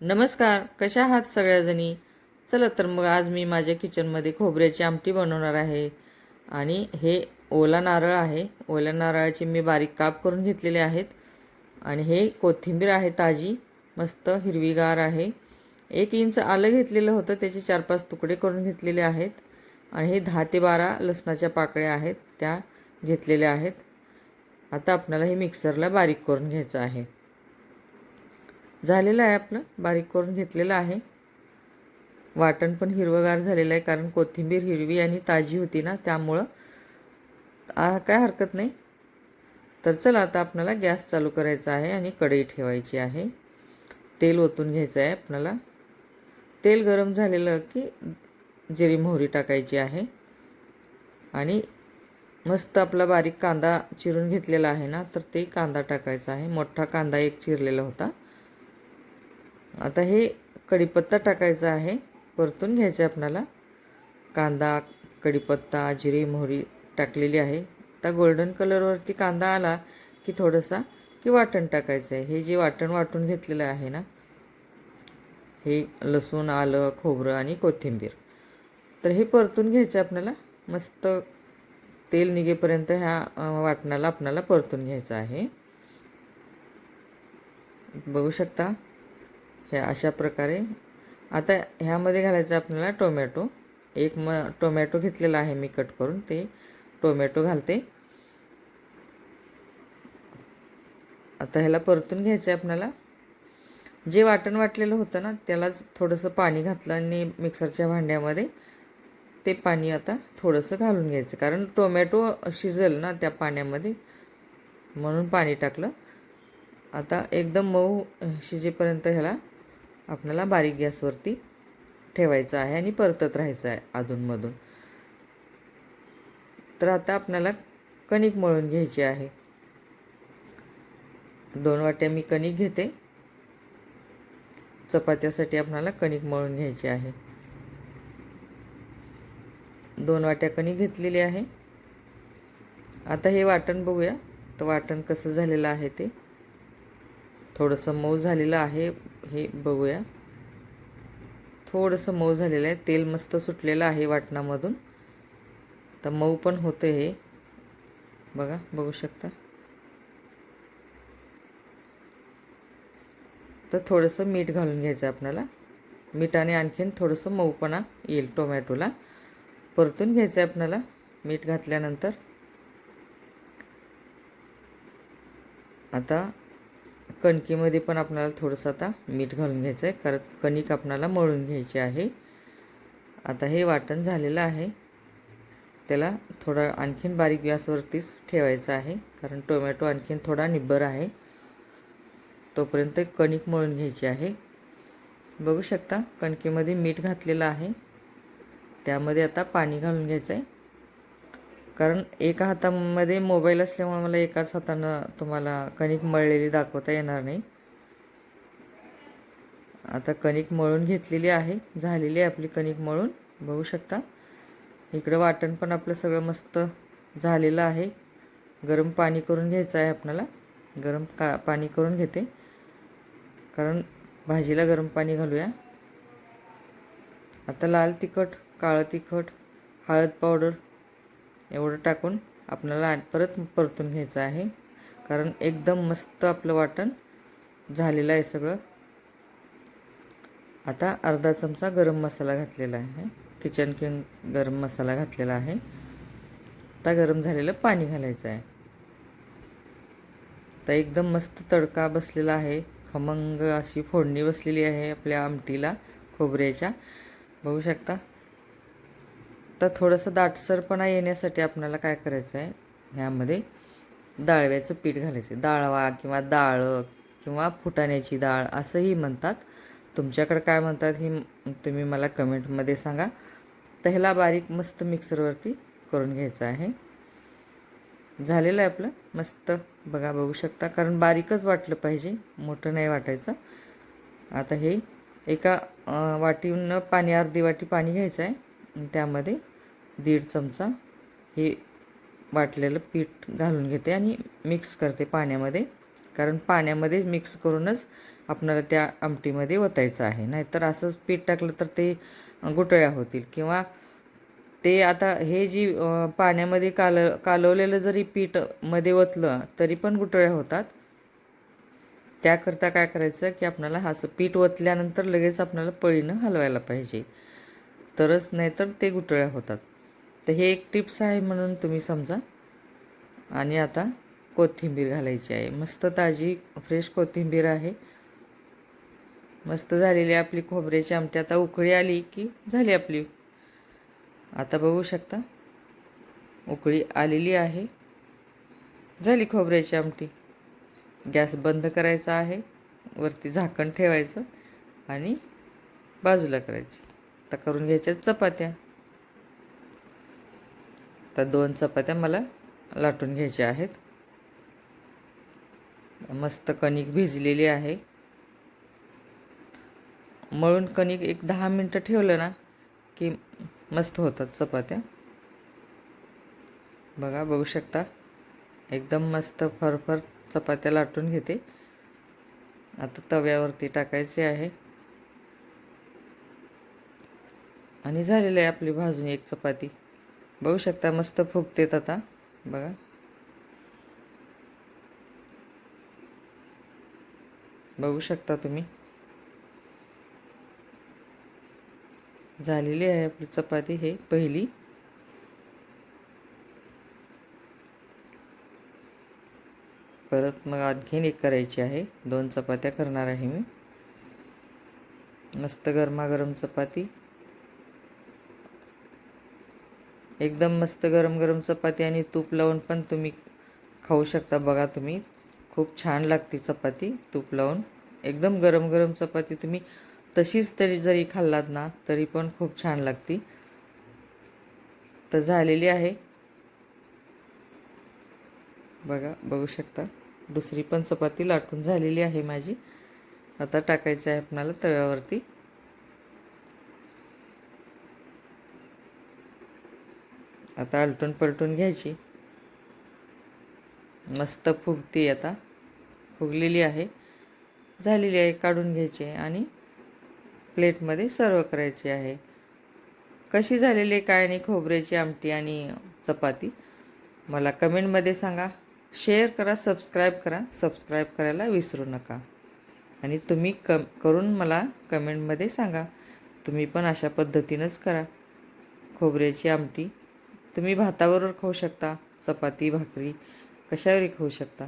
नमस्कार कशा आहात सगळ्याजणी? चला तर मग आज मी माझ्या किचनमध्ये खोबऱ्याची आमटी बनवणार आहे. आणि हे ओला नारळ आहे. ओल्या नारळाचे मी बारीक काप करून घेतलेले आहेत. आणि हे कोथिंबीर आहे ताजी मस्त हिरवीगार आहे. एक इंच आलं घेतलेलं होतं त्याचे चार पाच तुकडे करून घेतलेले आहेत. आणि हे दहा ते बारा लसणाच्या पाकळ्या आहेत त्या घेतलेल्या आहेत. आता आपल्याला हे मिक्सरला बारीक करून घ्यायचं आहे. झालेलं आहे आपलं. बारीक करून घेतलेलं आहे. वाटण पण हिरवंगार झालेलं आहे कारण कोथिंबीर हिरवी आणि ताजी होती ना त्यामुळं आ काय हरकत नाही. तर चला आता आपल्याला गॅस चालू करायचा आहे आणि कढई ठेवायची आहे. तेल ओतून घ्यायचं आहे आपल्याला तेल गरम झालेलं की जिरी मोहरी टाकायची आहे. आणि मस्त आपला बारीक कांदा चिरून घेतलेला आहे ना तर ते कांदा टाकायचा आहे. मोठा कांदा एक चिरलेला होता. आता हे कढीपत्ता टाकायचा आहे. परतून घ्यायचं आहे आपल्याला कांदा कढीपत्ता जिरी मोहरी टाकलेली आहे. आता गोल्डन कलरवरती कांदा आला की थोडंसा की वाटण टाकायचं आहे. हे जे वाटण वाटून घेतलेलं आहे ना हे लसूण आलं खोबरं आणि कोथिंबीर. तर हे परतून घ्यायचं आहे आपल्याला मस्त तेल निघेपर्यंत ह्या वाटणाला आपल्याला परतून घ्यायचं आहे. बघू शकता? ह्या अशा प्रकारे. आता ह्यामध्ये घालायचं आपल्याला टोमॅटो. एक म टोमॅटो घेतलेला आहे मी कट करून. ते टोमॅटो घालते. आता ह्याला परतून घ्यायचं आहे आपल्याला. जे वाटण वाटलेलं होतं ना त्यालाच थोडंसं पाणी घातलं आणि मिक्सरच्या भांड्यामध्ये ते पाणी आता थोडंसं घालून घ्यायचं. कारण टोमॅटो शिजेल ना त्या पाण्यामध्ये म्हणून पाणी टाकलं. आता एकदम मऊ शिजेपर्यंत ह्याला आपल्याला बारीक गॅसवरती ठेवायचं आहे आणि परतत राहायचं आहे अधूनमधून. तर आता आपल्याला कणिक मळून घ्यायची आहे. दोन वाट्या मी कणिक घेते. चपात्यासाठी आपणाला कणिक मळून घ्यायची आहे. दोन वाट्या कणिक घेतलेली आहे. आता हे वाटण बघूया. तर वाटण कसं झालेलं आहे ते? थोडंसं मऊ झालेलं आहे. हे बघूया. थोडंसं मऊ झालेलं आहे. तेल मस्त सुटलेलं आहे वाटणामधून. तर मऊ पण होतं हे. बघा बघू शकता. तर थोडंसं मीठ घालून घ्यायचं आपल्याला मिठाने आणखीन थोडंसं मऊपणा येईल टोमॅटोला. परतून घ्यायचं आहे आपल्याला मीठ घातल्यानंतर. आता कणकीमध्ये पण आपल्याला थोडंसं आता मीठ घालून घ्यायचं आहे कारण कणिक आपणाला मळून घ्यायची आहे. आता हे वाटण झालेलं आहे. त्याला थोडा आणखीन बारीक गॅसवरतीच ठेवायचं आहे कारण टोमॅटो आणखीन थोडा निब्बर आहे. तोपर्यंत कणिक मळून घ्यायची आहे. बघू शकता कणकीमध्ये मीठ घातलेलं आहे. त्यामध्ये आता पाणी घालून घ्यायचं आहे कारण एका हातामध्ये मोबाईल असल्यामुळे मला एकाच हातानं तुम्हाला कणिक मळलेली दाखवता येणार नाही. आता कणिक मळून घेतलेली आहे. झालेली आहे आपली कणिक मळून. बघू शकता. इकडं वाटण पण आपलं सगळं मस्त झालेलं आहे. गरम पाणी करून घ्यायचं आहे आपल्याला गरम का पाणी करून घेते. कारण भाजीला गरम पाणी घालूया. आता लाल तिखट काळं तिखट हळद पावडर एवढं टाकून आपल्याला परत परतून घ्यायचं आहे. कारण एकदम मस्त आपलं वाटण झालेलं आहे सगळं. आता अर्धा चमचा गरम मसाला घातलेला आहे. किचन किंग गरम मसाला घातलेला आहे. आता गरम झालेलं पाणी घालायचं आहे. तर एकदम मस्त तडका बसलेला आहे. खमंग अशी फोडणी बसलेली आहे आपल्या आमटीला खोबऱ्याच्या. बघू शकता. आता थोडंसं दाटसरपणा येण्यासाठी आपल्याला काय करायचं आहे ह्यामध्ये डाळव्याचं पीठ घालायचं डाळवा किंवा डाळ किंवा फुटाण्याची डाळ असंही म्हणतात. तुमच्याकडे काय म्हणतात हे तुम्ही मला कमेंटमध्ये सांगा. तर ह्याला बारीक मस्त मिक्सरवरती करून घ्यायचं आहे. झालेलं आहे आपलं? मस्त. बघा बघू शकता. कारण बारीकच वाटलं पाहिजे. मोठं नाही वाटायचं. आता हे एका वाटीनं पाणी अर्धी वाटी पाणी घ्यायचं आहे त्यामध्ये दीड चमचा हे वाटलेलं पीठ घालून घेते आणि मिक्स करते पाण्यामध्ये. कारण पाण्यामध्ये मिक्स करूनच आपणाला त्या आमटीमध्ये ओतायचं आहे. नाहीतर असंच पीठ टाकलं तर ते गुटळ्या होतील. किंवा ते आता हे जी पाण्यामध्ये काल कालवलेलं जरी पीठमध्ये ओतलं तरी पण गुटळ्या होतात. त्याकरता काय करायचं की आपल्याला असं पीठ ओतल्यानंतर लगेच आपल्याला पळीनं हलवायला पाहिजे. तरच नाहीतर ते गुटळ्या होतात. तर हे एक टिप्स आहे म्हणून तुम्ही समजा. आणि आता कोथिंबीर घालायची आहे. मस्त ताजी फ्रेश कोथिंबीर आहे. मस्त झालेली आपली खोबऱ्याची आमटी. आता उकळी आली की झाली आपली. आता बघू शकता. उकळी आलेली आहे. झाली खोबऱ्याची आमटी. गॅस बंद करायचा आहे. वरती झाकण ठेवायचं आणि बाजूला करायची. आता करून घ्यायच्या चपात्या. आता दोन चपात्या मला लाटून घ्यायच्या आहेत. मस्त कणिक भिजलेली आहे. मळून कणिक एक दहा मिनटं ठेवलं ना की मस्त होतात चपात्या. बघा बघू शकता. एकदम मस्त फरफर चपात्या लाटून घेते. आता तव्यावरती टाकायचे आहे. आणि झालेलं आहे आपली भाजून एक चपाती. बघू शकता मस्त फुगतेत आता. बघा. बघू शकता तुम्ही. झालेली आहे आपली चपाती हे पहिली. परत मग आणखीन एक करायची आहे. दोन चपात्या करणार आहे मी. मस्त गरमागरम चपाती. एकदम मस्त गरम गरम चपाती आणि तूप लावून पण तुम्ही खाऊ शकता. बघा तुम्ही खूप छान लागते चपाती तूप लावून. एकदम गरम गरम चपाती तुम्ही तशीच तरी जरी खाल्लात ना तरी पण खूप छान लागते. तर झालेली आहे. बघा बघू शकता. दुसरी पण चपाती लाटून झालेली आहे माझी. आता टाकायचं आहे आपणाला तव्यावरती. आता आलटून पलटून घ्यायची. मस्त फुगती आता. फुगलेली आहे. झालेली आहे काढून घ्यायची आहे आणि प्लेटमध्ये सर्व करायची आहे. कशी झालेली आहे काय नाही खोबऱ्याची आमटी आणि चपाती. मला कमेंटमध्ये सांगा. शेअर करा सबस्क्राईब करा. सबस्क्राईब करायला विसरू नका. आणि तुम्ही क करून मला कमेंटमध्ये सांगा. तुम्ही पण अशा पद्धतीनंच करा. खोबऱ्याची आमटी तुम्ही भाताबरोबर खाऊ शकता चपाती भाकरी कशावरही खाऊ शकता.